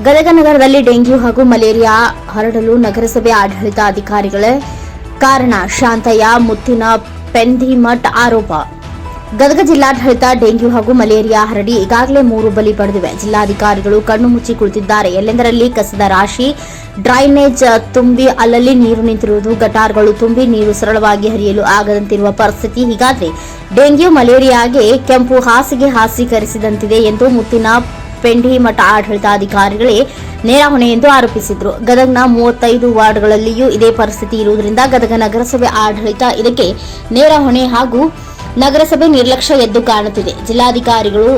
ಗದಗ ನಗರದಲ್ಲಿ ಡೆಂಗ್ಯೂ ಹಾಗೂ ಮಲೇರಿಯಾ ಹರಡಲು ನಗರಸಭೆ ಆಡಳಿತ ಅಧಿಕಾರಿಗಳೇ ಕಾರಣ ಶಾಂತಯ್ಯ, ಮುತ್ತಿನ ಪೆಂದಿಮಠ್ ಆರೋಪ. ಗದಗ ಜಿಲ್ಲಾಡಳಿತ ಡೆಂಗ್ಯೂ ಹಾಗೂ ಮಲೇರಿಯಾ ಹರಡಿ ಈಗಾಗಲೇ ಮೂರು ಬಲಿ ಪಡೆದಿವೆ. ಜಿಲ್ಲಾಧಿಕಾರಿಗಳು ಕಣ್ಣು ಮುಚ್ಚಿ ಕುಳಿತಿದ್ದಾರೆ. ಎಲ್ಲೆಂದರಲ್ಲಿ ಕಸದ ರಾಶಿ, ಡ್ರೈನೇಜ್ ತುಂಬಿ ಅಲ್ಲಲ್ಲಿ ನೀರು ನಿಂತಿರುವುದು, ಗಟಾರ್ಗಳು ತುಂಬಿ ನೀರು ಸರಳವಾಗಿ ಹರಿಯಲು ಆಗದಂತಿರುವ ಪರಿಸ್ಥಿತಿ ಹೀಗಾದರೆ ಡೆಂಗ್ಯೂ ಮಲೇರಿಯಾಗೆ ಕೆಂಪು ಹಾಸಿಗೆ ಹಾಸೀಕರಿಸಿದಂತಿದೆ ಎಂದು ಮುತ್ತಿನ ಪೆಂಡಿಮಠ ಆಡಳಿತಾಧಿಕಾರಿಗಳೇ ನೇರ ಹೊಣೆ ಎಂದು ಆರೋಪಿಸಿದ್ರು. ಗದಗ್ನ ಮೂವತ್ತೈದು ವಾರ್ಡ್ಗಳಲ್ಲಿಯೂ ಇದೇ ಪರಿಸ್ಥಿತಿ ಇರುವುದರಿಂದ ಗದಗ ನಗರಸಭೆ ಆಡಳಿತ ಇದಕ್ಕೆ ನೇರ ಹೊಣೆ ಹಾಗೂ ನಗರಸಭೆ ನಿರ್ಲಕ್ಷ್ಯ ಎದ್ದು ಕಾಣುತ್ತಿದೆ. ಜಿಲ್ಲಾಧಿಕಾರಿಗಳು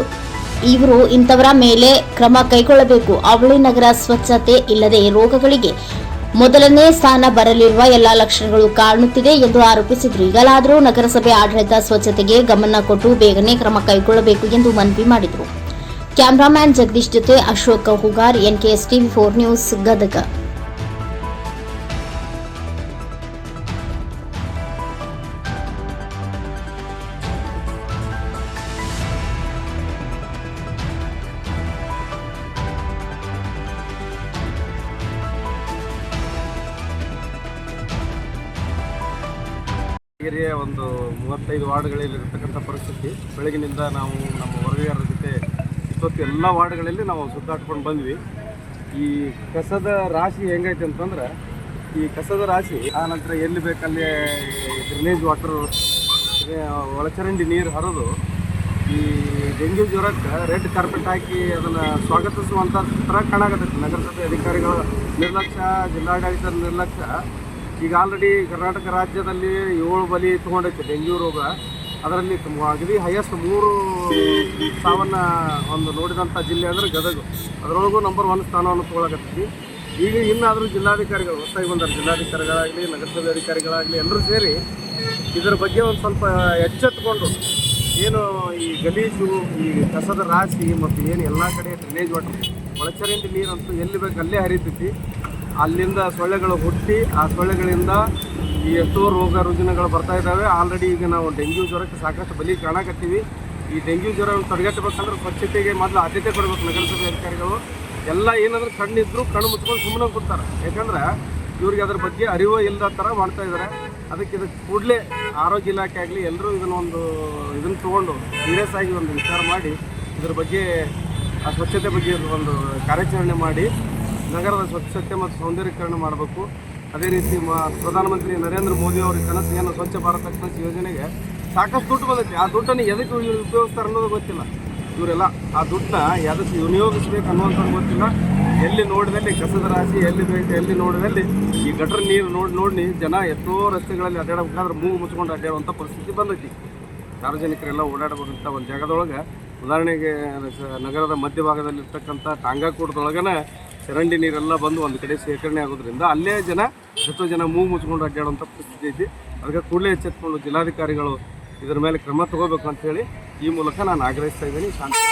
ಇವರು ಇಂಥವರ ಮೇಲೆ ಕ್ರಮ ಕೈಗೊಳ್ಳಬೇಕು. ಅವಳಿ ನಗರ ಸ್ವಚ್ಛತೆ ಇಲ್ಲದೆ ರೋಗಗಳಿಗೆ ಮೊದಲನೇ ಸ್ಥಾನ ಬರಲಿರುವ ಎಲ್ಲಾ ಲಕ್ಷಣಗಳು ಕಾಣುತ್ತಿದೆ ಎಂದು ಆರೋಪಿಸಿದ್ರು. ಈಗಲಾದರೂ ನಗರಸಭೆ ಆಡಳಿತ ಸ್ವಚ್ಛತೆಗೆ ಗಮನ ಕೊಟ್ಟು ಬೇಗನೆ ಕ್ರಮ ಕೈಗೊಳ್ಳಬೇಕು ಎಂದು ಮನವಿ ಮಾಡಿದರು. ಕ್ಯಾಮರಾಮ್ಯಾನ್ ಜಗದೀಶ್ ಜೊತೆ Ashok Hugar, NKS TV four news Gadag. ಒಂದು ಮೂವತ್ತೈದು ವಾರ್ಡ್ಗಳಲ್ಲಿ ಇರತಕ್ಕಂಥ ಪರಿಸ್ಥಿತಿ. ಬೆಳಗಿನಿಂದ ನಾವು ನಮ್ಮ ವರದಿಗಾರರ ಜೊತೆ ಇವತ್ತು ಎಲ್ಲ ವಾರ್ಡ್ಗಳಲ್ಲಿ ನಾವು ಸುತ್ತಾಡ್ಕೊಂಡು ಬಂದ್ವಿ. ಈ ಕಸದ ರಾಶಿ ಹೆಂಗೈತೆ ಅಂತಂದ್ರೆ, ಈ ಕಸದ ರಾಶಿ ಆ ನಂತರ ಎಲ್ಲಿ ಬೇಕಲ್ಲಿ ಡ್ರೈನೇಜ್ ವಾಟರ್ ಒಳಚರಂಡಿ ನೀರು ಹರಿದು ಈ ಡೆಂಗ್ಯೂ ಜ್ವರಕ್ಕೆ ರೆಡ್ ಕಾರ್ಪೆಟ್ ಹಾಕಿ ಅದನ್ನು ಸ್ವಾಗತಿಸುವಂಥ ಥರ ಕಾಣಾಕತ್ತೈತಿ. ನಗರಸಭೆ ಅಧಿಕಾರಿಗಳ ನಿರ್ಲಕ್ಷ್ಯ ಜಿಲ್ಲಾಡಳಿತದ ನಿರ್ಲಕ್ಷ್ಯ. ಈಗ ಆಲ್ರೆಡಿ ಕರ್ನಾಟಕ ರಾಜ್ಯದಲ್ಲಿ ಏಳು ಬಲಿ ತೊಗೊಂಡೈತೆ ಡೆಂಗ್ಯೂ ರೋಗ. ಅದರಲ್ಲಿ ಅಗದಿ ಹೈಯೆಸ್ಟ್ ಮೂರು ಸಾವನ್ನ ಒಂದು ನೋಡಿದಂಥ ಜಿಲ್ಲೆ ಅಂದರೆ ಗದಗ. ಅದರೊಳಗೂ ನಂಬರ್ ಒನ್ ಸ್ಥಾನವನ್ನು ತೊಗೊಳಕತ್ತೀವಿ ಈಗ ಇನ್ನಾದರೂ ಜಿಲ್ಲಾಧಿಕಾರಿಗಳು ಹೊಸದಾಗಿ ಬಂದಾರೆ ಜಿಲ್ಲಾಧಿಕಾರಿಗಳಾಗಲಿ, ನಗರಸಭೆ ಅಧಿಕಾರಿಗಳಾಗಲಿ ಎಲ್ಲರೂ ಸೇರಿ ಇದರ ಬಗ್ಗೆ ಒಂದು ಸ್ವಲ್ಪ ಎಚ್ಚೆತ್ತುಕೊಂಡು ಏನು ಈ ಗಲೀಜು, ಈ ಕಸದ ರಾಶಿ ಮತ್ತು ಏನು ಎಲ್ಲ ಕಡೆ ಡ್ರೈನೇಜ್ ವಾಟರ್ ಒಳಚರಂಡಿ ನೀರಂತೂ ಎಲ್ಲಿ ಬೇಕು ಅಲ್ಲೇ ಹರಿತೈತಿ. ಅಲ್ಲಿಂದ ಸೊಳ್ಳೆಗಳು ಹುಟ್ಟಿ, ಆ ಸೊಳ್ಳೆಗಳಿಂದ ಈ ಎಷ್ಟೋ ರೋಗ ರುಜಿನಗಳು ಬರ್ತಾ ಇದ್ದಾವೆ. ಆಲ್ರೆಡಿ ಈಗ ನಾವು ಡೆಂಗ್ಯೂ ಜ್ವರಕ್ಕೆ ಸಾಕಷ್ಟು ಬಲಿ ಕಾಣಕತ್ತೀವಿ. ಈ ಡೆಂಗ್ಯೂ ಜ್ವರವನ್ನು ತಡೆಗಟ್ಟಬೇಕಂದ್ರೆ ಸ್ವಚ್ಛತೆಗೆ ಮೊದಲು ಆದ್ಯತೆ ಕೊಡಬೇಕು ನಗರಸಭೆ ಅಧಿಕಾರಿಗಳು. ಎಲ್ಲ ಏನಂದ್ರೆ ಕಣ್ಣಿದ್ರು ಕಣ್ಣು ಮುಚ್ಕೊಂಡು ಸುಮ್ಮನೆ ಕೊಡ್ತಾರೆ ಯಾಕಂದ್ರೆ ಇವ್ರಿಗೆ ಅದ್ರ ಬಗ್ಗೆ ಅರಿವು ಇಲ್ಲದ ಥರ ಮಾಡ್ತಾ ಇದ್ದಾರೆ ಅದಕ್ಕೆ ಇದಕ್ಕೆ ಕೂಡಲೇ ಆರೋಗ್ಯ ಇಲಾಖೆ ಆಗಲಿ ಎಲ್ಲರೂ ಇದನ್ನ ಒಂದು ಇದನ್ನು ತೊಗೊಂಡು ಸೀರಿಯಸ್ ಆಗಿ ಒಂದು ವಿಚಾರ ಮಾಡಿ ಇದ್ರ ಬಗ್ಗೆ ಆ ಸ್ವಚ್ಛತೆ ಬಗ್ಗೆ ಒಂದು ಕಾರ್ಯಾಚರಣೆ ಮಾಡಿ ನಗರದ ಸ್ವಚ್ಛತೆ ಮತ್ತು ಸೌಂದರ್ಯೀಕರಣ ಮಾಡಬೇಕು. ಅದೇ ರೀತಿ ಪ್ರಧಾನಮಂತ್ರಿ ನರೇಂದ್ರ ಮೋದಿ ಅವರ ಕನಸು ಏನು ಸ್ವಚ್ಛ ಭಾರತ ಕನಸು ಯೋಜನೆಗೆ ಸಾಕಷ್ಟು ದುಡ್ಡು ಬಂದೈತಿ. ಆ ದುಡ್ಡನ್ನು ಎದಕ್ಕೆ ಉಪಯೋಗಿಸ್ತಾರೆ ಅನ್ನೋದು ಗೊತ್ತಿಲ್ಲ. ಇವರೆಲ್ಲ ಆ ದುಡ್ಡನ್ನ ಎದಕ್ಕೆ ವಿನಿಯೋಗಿಸ್ಬೇಕು ಅನ್ನುವಂಥದ್ದು ಗೊತ್ತಿಲ್ಲ. ಎಲ್ಲಿ ನೋಡಿದಲ್ಲಿ ಕಸದ ರಾಶಿ, ಎಲ್ಲಿ ಬೇಕು, ಎಲ್ಲಿ ನೋಡಿದಲ್ಲಿ ಈ ಗಟ್ರ ನೀರು ನೋಡಿ ನೋಡಿ ಜನ ಎಷ್ಟೋ ರಸ್ತೆಗಳಲ್ಲಿ ಅಡ್ಡಾಡಬೇಕಾದ್ರೆ ಮೂಗು ಮುಚ್ಕೊಂಡು ಅಡ್ಡಾಡುವಂಥ ಪರಿಸ್ಥಿತಿ ಬಂದೈತಿ. ಸಾರ್ವಜನಿಕರೆಲ್ಲ ಓಡಾಡಬೇಕಂತ ಒಂದು ಜಾಗದೊಳಗೆ ಉದಾಹರಣೆಗೆ ನಗರದ ಮಧ್ಯಭಾಗದಲ್ಲಿರ್ತಕ್ಕಂಥ ಟಾಂಗಾಕೂಟದೊಳಗನ ಚರಂಡಿ ನೀರೆಲ್ಲ ಬಂದು ಒಂದು ಕಡೆ ಶೇಖರಣೆ ಆಗೋದ್ರಿಂದ ಅಲ್ಲೇ ಜನ ಎಷ್ಟೋ ಜನ ಮೂಗು ಮುಚ್ಕೊಂಡು ಅಡ್ಡಾಡುವಂಥ ಪರಿಸ್ಥಿತಿ ಐತಿ. ಅದಕ್ಕೆ ಕೂಡಲೇ ಎಚ್ಚೆತ್ಕೊಂಡು ಜಿಲ್ಲಾಧಿಕಾರಿಗಳು ಇದರ ಮೇಲೆ ಕ್ರಮ ತಗೋಬೇಕು ಅಂತ ಹೇಳಿ ಈ ಮೂಲಕ ನಾನು ಆಗ್ರಹಿಸ್ತಾ ಇದ್ದೀನಿ. ಶಾಂತಿ.